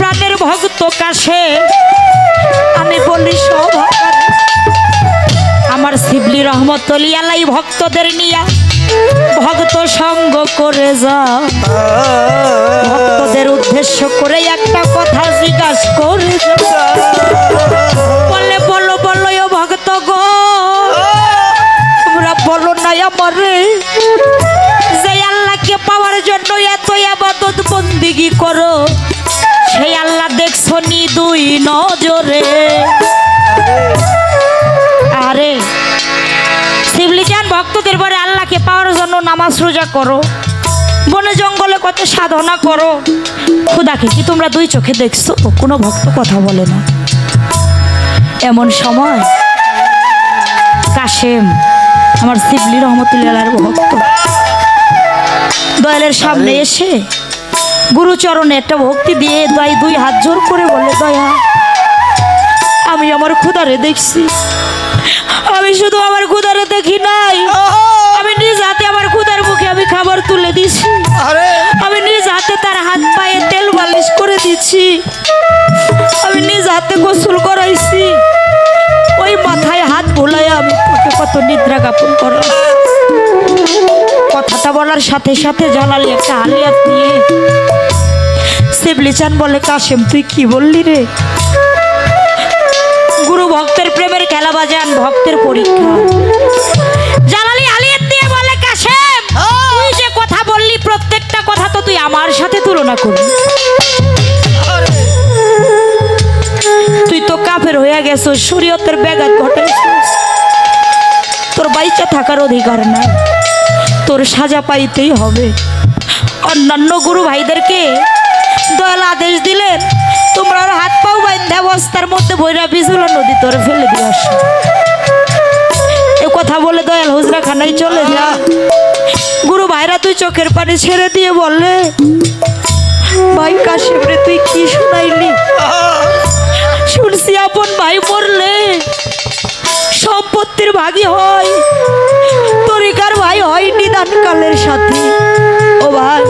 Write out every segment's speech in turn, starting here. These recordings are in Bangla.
প্রাণের ভক্ত কাছে আমি বলি, সব আমার শিবলি রহমতলি আলাই ভক্তদের নিয়া ভক্ত সঙ্গ করে যা। ভক্তদের উদ্দেশ্য করে একটা কথা জিজ্ঞাসা করে। বলে, বলো বলো ভক্ত গো, তোমরা বলো না আমারে যে আল্লাহকে পাওয়ার জন্য এত আবাদত বন্দিগি করো। সেই আল্লাহ দেখছ নি দুই নজরে? আরে শিবলি চান ভক্তদের পরে আল্লাহকে পাওয়ার জন্য নামাজ রোজা করো। বনে জঙ্গলে কত সাধনা করো। খুদাকে কি তোমরা দুই চোখে দেখছ? কোনো ভক্ত কথা বলে না। এমন সময় কাশেম আমার শিবলি রহমতুল্লাহ ভক্ত দয়ালের সামনে এসে গুরুচরণে একটা ভক্তি দিয়ে দয় দুই হাত জোর করে বলে দয়া আমি আমার খুদারে দেখছি। আমি শুধু আমার খুদারে দেখি নাই। আমি নিজ হাতে আমার খুদার মুখে আমি খাবার তুলে দিছি। আমি নিজ হাতে তার হাত পায়ে তেল বালিশ করে দিচ্ছি আমি নিজ হাতে গোসল করাইছি। ওই মাথায় হাত ভোলাই আমি কত নিদ্রা জ্ঞাপন করা কথাটা বলার সাথে সাথে জালালি একটা আলিয়াত নিয়ে। শিবলি চান বলে, কাশেম, তুই কি বললি রে? গুরু ভক্তের প্রেমের খেলা বাজান, ভক্তের পরীক্ষা। জালালি আলিয়াত দিয়ে বলে, কাশেম, তুই যে কথা বললি, প্রত্যেকটা কথা তো তুই আমার সাথে তুলনা করবি তুই তো কাফের হয়ে গেছো শরীয়তের ব্যাঘাত ঘটাইছিস। তোর বাইচা থাকার অধিকার নাই। তোর সাজা পাইতেই হবে। অন্যান্য গুরু ভাইদেরকে দয়াল আদেশ দিলেন, তোমরা ওর হাত পাও বাইন্ধে অবস্থার মধ্যে ভৈরা বিজুলা নদী তোর ফেলে দিয়ে আসো। এ কথা বলে দয়াল হুজরা খানায় চলে যা। গুরু ভাইরা তুই চোখের পানি ছেড়ে দিয়ে বললে, ভাই কাশিম তুই কি শোনাইলি? শুনছি আপন ভাই মরলে সম্পত্তির ভাগী হয় তরিকার ভাই হয় নিদানকালের সাথে। ও ভাই,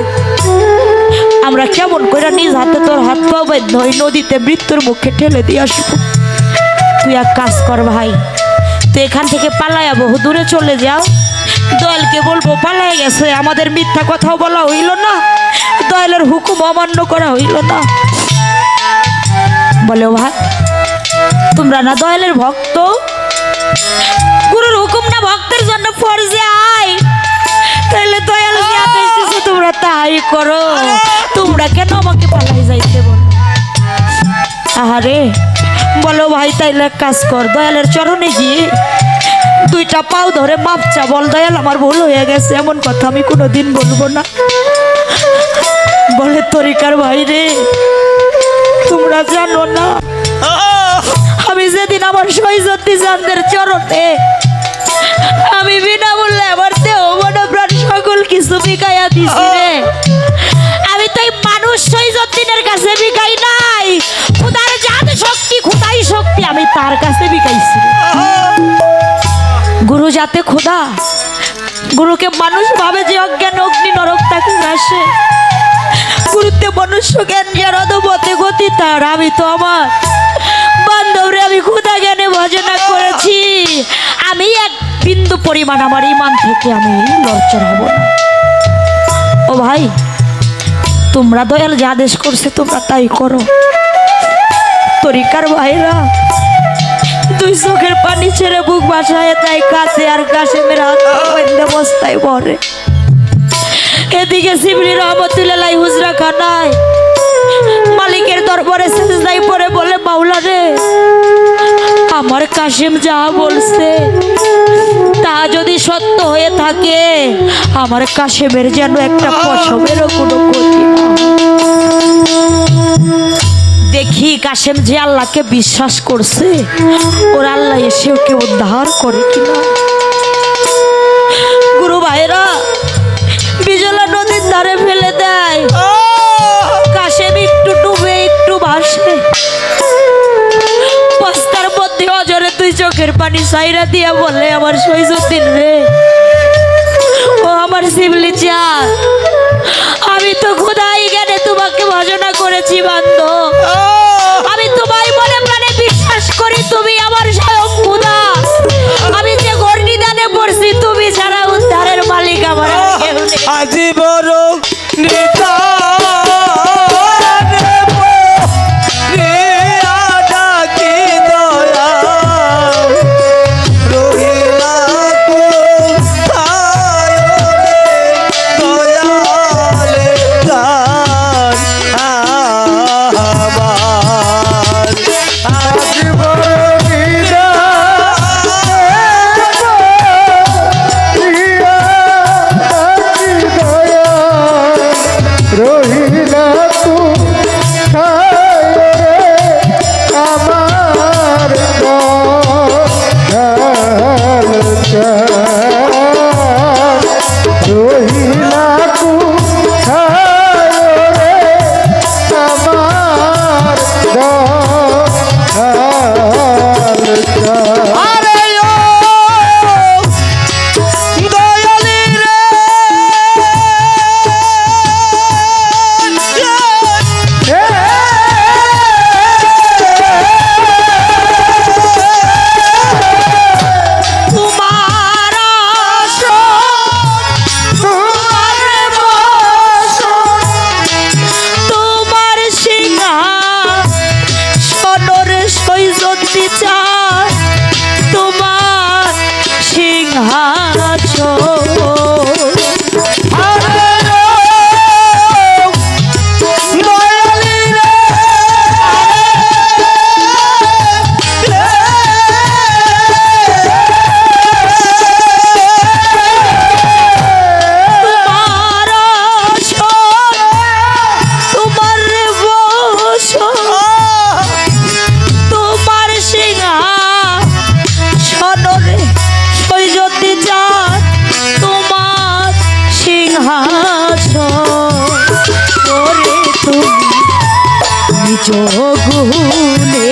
আমরা কেমন করে নিজ হাতে তোর হাত পা বেঁধে ওই নদীতে মৃত্যুর মুখে ঠেলে দিয়ে আসব। তুই এক কাজ কর ভাই, তুই এখান থেকে পালাইয়া বহু দূরে চলে যাও। দয়ালকে বলব পালাই গেছে, আমাদের মিথ্যা কথাও বলা হইল না। দয়ালের হুকুম অমান্য করা হইল না। বলে "ও ভাই, তোমরা না দয়ালের ভক্ত? গুরুর হুকুম না, ভক্তের জন্য ফরজে আয়। তাহলে দয়াল আদেশ তোমরা তাই করো। তোমরা কেন আমাকে পালাই যাইতে বলো? আহারে, বলো ভাই, তাইলে কাজ কর, দয়ালের চরণে গিয়ে দুইটা পাও ধরে মাপ চা বল, দয়াল, আমার ভুল হয়ে গেছে, এমন কথা আমি কোনোদিন বলব না। বলে তরিকার ভাই রে তোমরা জানো না। আমি যেদিন আমার সৈজতি চান্দের চরণে, আমি বিনামূল্যে আমার দেহ মন প্রাণ সকল কিছু বিকাইয়া দিছি রে। আমি তো মানুষ সৈজদ্দিনের কাছে বিকাই নাই। খুদার জাত শক্তি, খুদাই শক্তি আমি তার কাছে বিকাইছি। গুরু যাতে খোদা, গুরুকে মানুষ ভাবে যে অজ্ঞান, অগ্নি, নরক তাকে আসে গুরুত্বে মনুষ্য জ্ঞান যার অধপথে গতি, তার আমি তো আমার। বান্ধবরে, আমি খুদা জ্ঞানে ভজনা করেছি। আমি এক বিন্দু পরিমাণ আমার ইমান থেকে আমি লজ্জার হব না। ও ভাই, তোমরা দয়াল যে আদেশ করছে, তোমরা তাই করো। তরিকার ভাইরা, দুই চোখের পানি ছেড়ে বুক বাসায় তাই কাছে আর কাছে মেরে বস্তায় ভরে। এদিকে শিবলি রহমতুল্লাহ হুজরা খানায়। মালিকের দরবারে সেজদাই পরে বলে মাওলা রে আমার কাশিম যা বলছে, তা যদি সত্য হয়ে থাকে, আমার কাশেমের যেন একটা পশমেরও কোনো ক্ষতি দেখি কাশেম যে আল্লাহকে বিশ্বাস করছে, ওর আল্লাহ এসে ওকে উদ্ধার করে কিনা। গুরু ভাইরা চোখের পানি সাইরা দিয়া বলে আমার সৈজুদ্দিন রে, ও আমার শিবলি চা আমি তো খোদাই জ্ঞানে তোমাকে ভজনা করেছি বান্ধব আমি তোমায় বলে মানে বিশ্বাস করি, তুমি আমার স্বয়ং খুদা। আমি যে ঘর্ণিদানে পড়ছি, তুমি ছাড়া উদ্ধারের মালিক আমার আজীবন গুণে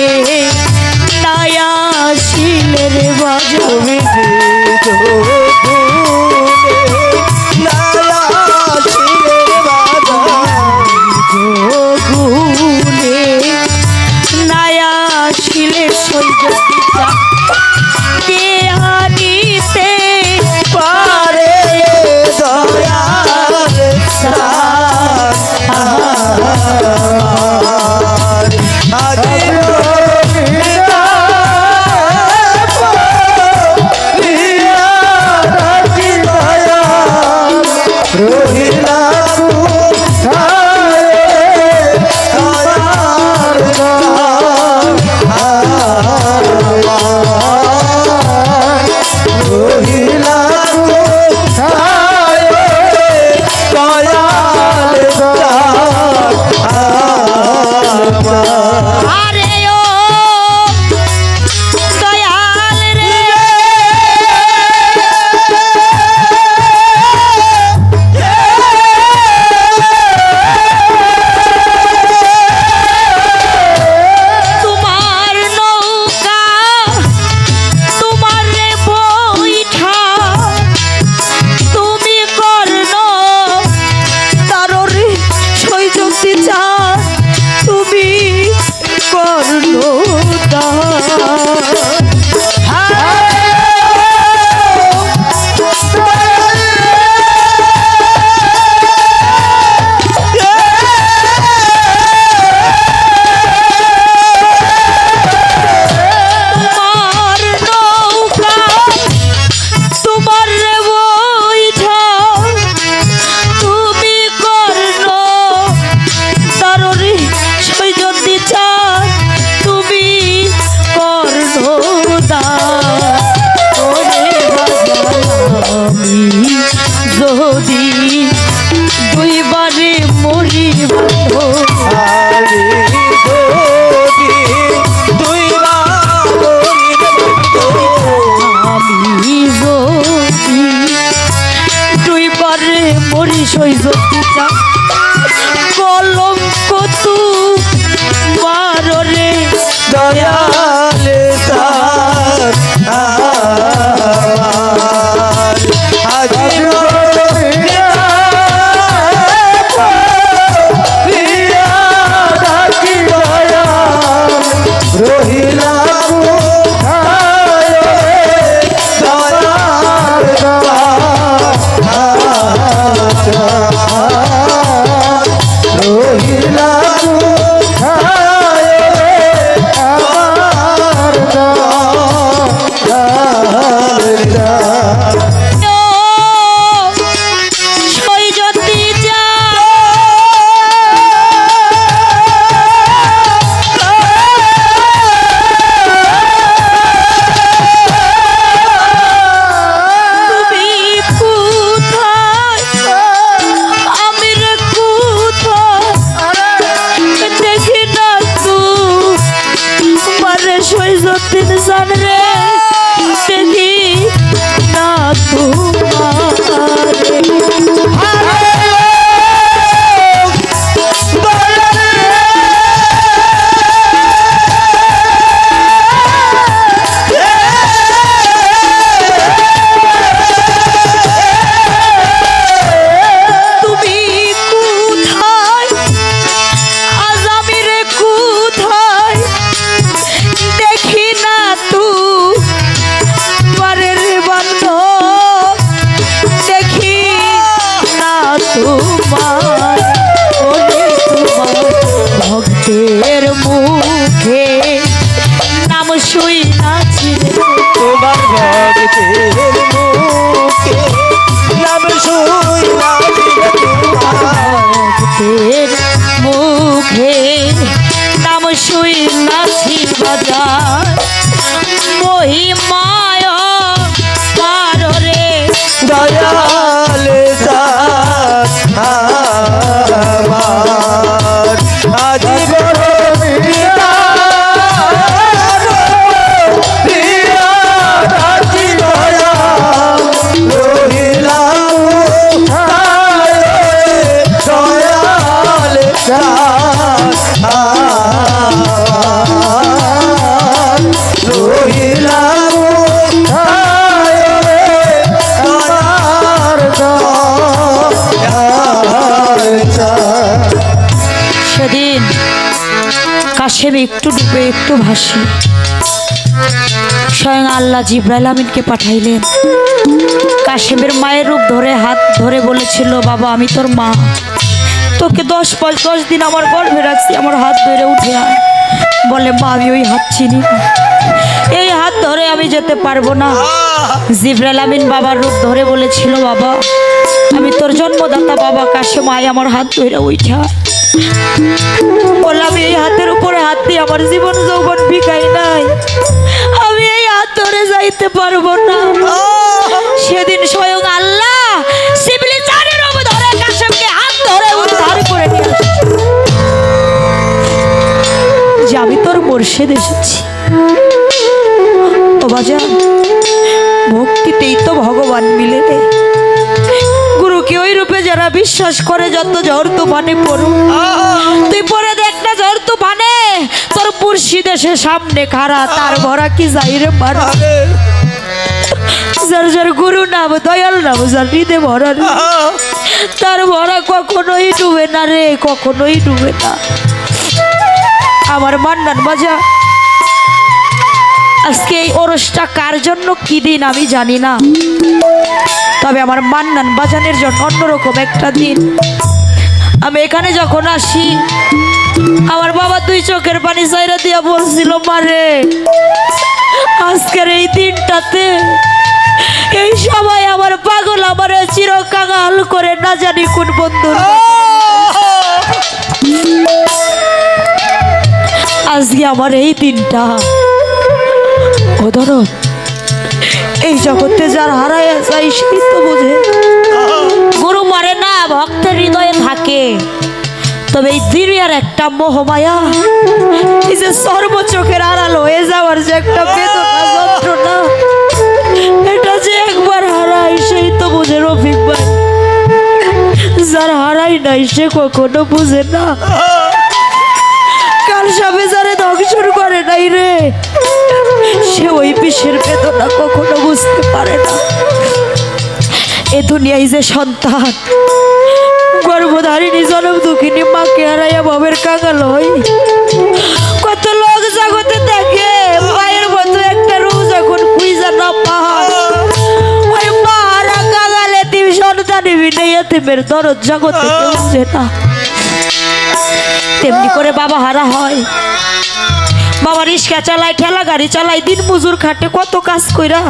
মুখে। নাম শুই নাচি তোমার মুখে। নাম শুই নাচি ভক্তের মুখে। নাম শুই নাচি বাজার। ভাসি স্বয়ং আল্লাহ জিব্রাইল আমিনকে পাঠাইলেন। কাশেমের মায়ের রূপ ধরে, হাত ধরে বলেছিল, বাবা, আমি তোর মা। তোকে দশ পাঁচ দশ দিন আমার গর্ভে রাখছি, আমার হাত ধরে উঠে আয়। বলে, মা, আমি ওই হাত চিনি এই হাত ধরে আমি যেতে পারব না। জিব্রাইল আমিন বাবার রূপ ধরে বলেছিল, বাবা, আমি তোর জন্মদাতা বাবা, কাশেম আয়, আমার হাত ধরে উঠে আয়। বলে আমি এই হাতের উপরে হাত দিয়ে আমার জীবন যৌবন বিকাই নাই। আমি এই হাত ধরে যাইতে পারব না। সেদিন স্বয়ং আল্লাহ চারের ধরে হাত ধরে উদ্ধার করে যে আমি তোর মোর্শেদ এসেছি। ও বাজা ভক্তিতেই তো ভগবান মিলে রে গুরুকে ওই রূপে যারা বিশ্বাস করে যত ঝড় তুফানে পড়ুক। তুই পরে দেখ না ঝড় তুফানে, তোর মুর্শিদ এসে সামনে খারা তার ভরা কি যাই রে যার যার গুরু নাম, দয়াল নাম যার হৃদে ভরা তার ভরা কখনোই ডুবে না রে, কখনোই ডুবে না। আমার মান্নান মজা আজকে এই ওরসটা কার জন্য, কি দিন আমি জানি না। তবে আমার মান্নান বাজানের জন্য অন্যরকম একটা দিন। আমি এখানে যখন আসি, আমার বাবা দুই চোখের পানি চাইরা দিয়া বলছিল, মারে, আজকের এই দিনটাতে এই সবাই আমার পাগল আমার চিরকাঙাল করে না জানি কোন বন্ধু আজকে আমার এই দিনটা। ও ধরো এই জগতে যার হারায় যায় সেই তো বোঝে। গুরু মরে না, ভক্তের হৃদয়ে থাকে। তবে এই দুনিয়ার একটা মোহমায়া, এই যে সর্বচোখের আড়াল হয়ে যাওয়ার যে একটা বেদনা, যন্ত্রণা, এটা যে একবার হারায় সেই তো বোঝে রফিক ভাই। যার হারাই নাই সে কখনো বুঝে না। কাল সবে যারে দংশন করে নাই রে সে ওই বিষের বেদনা কখনো বুঝতে পারে না। এ দুনিয়ায় যে সন্তান, গর্ভধারিণী জনম দুঃখিনী মাকে হারাইয়া ভবের কাঙাল হই কত লোক জগতে দেখে, মায়ের মতো একটা রূপ যখন কুইজা না দরদ জগতে না। তেমনি করে বাবা হারা হয়। বাবা রিক্সা চালায় ঠেলা গাড়ি চালায়, দিন মজুর খাটে, কত কাজ কইরা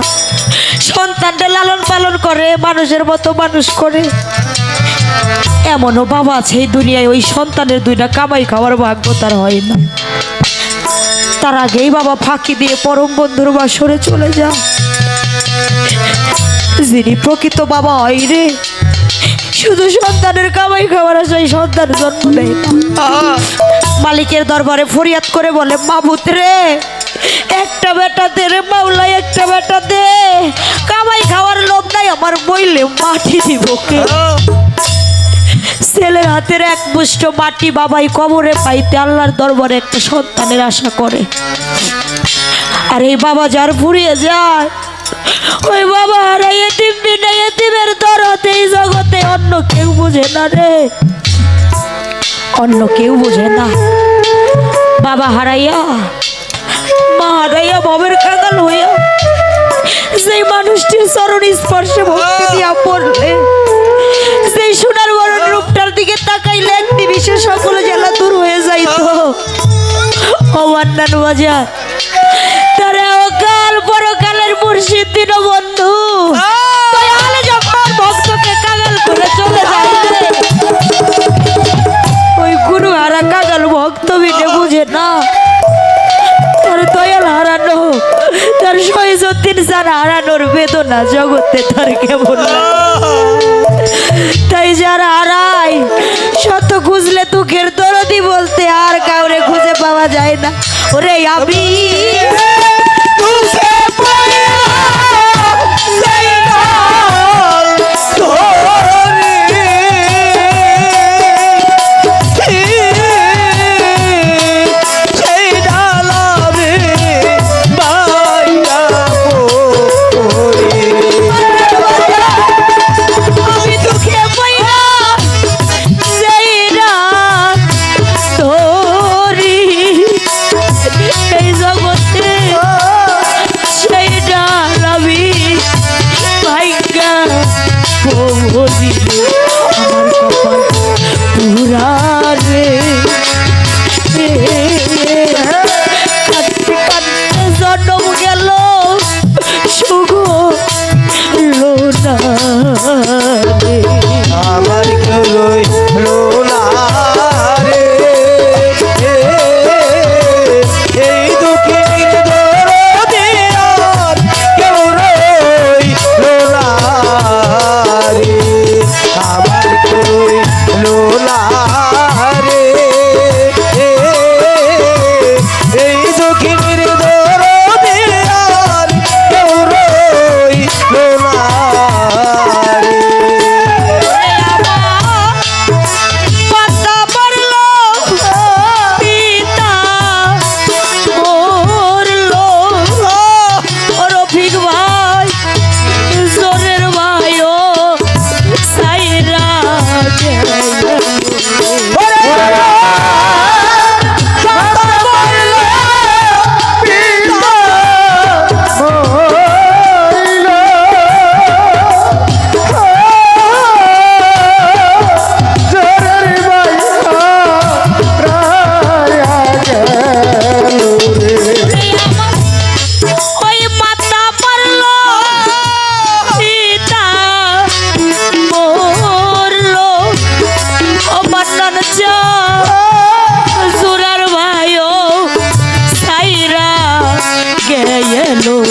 সন্তানটা লালন পালন করে, মানুষের মতো মানুষ করে। এমনও বাবা আছে এই দুনিয়ায়, ওই সন্তানের দুইটা কামাই খাওয়ার ভাগ্য তার হয় না। তার আগেই বাবা ফাঁকি দিয়ে পরম বন্ধুর বাসরে চলে যা যিনি প্রকৃত বাবা হয় রে, শুধু সন্তানের কামাই খাওয়ার আশায় সন্তান জন্ম নেয় মালিকের দরবারে ফরিয়াদ করে বলে মাবুত রে, একটা বেটা দে রে মাওলা একটা বেটা দে। কামাই খাওয়ার লোভ নাই, আমার বইলে মাটি দিব কে? ছেলের হাতের এক মুষ্ট মাটি বাবাই কবরে পাইতে আল্লাহর দরবারে একটা সন্তানের আশা করে। আর এই বাবা যার ফুরিয়ে যায়, ওই বাবা আর এতিম বিনা এতিমের দরদ এই জগতে অন্য কেউ বুঝে না রে। অন্য কেউ বোঝে না। বাবা হারাইয়া, মা হারাইয়া ভবের কাঙাল হইয়া সেই মানুষটির চরণ স্পর্শে ভক্তি দিয়া পড়লে সেই সোনার বরণ রূপটার দিকে তাকাইলে এক নিমিষে সকল জেলা দূর হয়ে যাইত। অমান্নান বাজার, তারা অকাল পরকালের মুর্শিদ দিন সন্তান আড়ানোর বেদনা জগতে তার কেমন তাই যারা আড়াই সত্য খুঁজলে তুখের দরদি বলতে আর কাউরে খুঁজে পাওয়া যায় না। ওরে আমি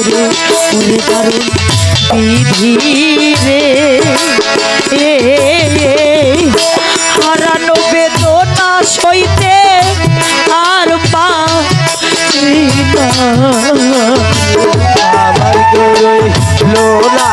রে ওরে দারুণ বিধি রে। হারানো বেদনা সইতে আর পারি লোলা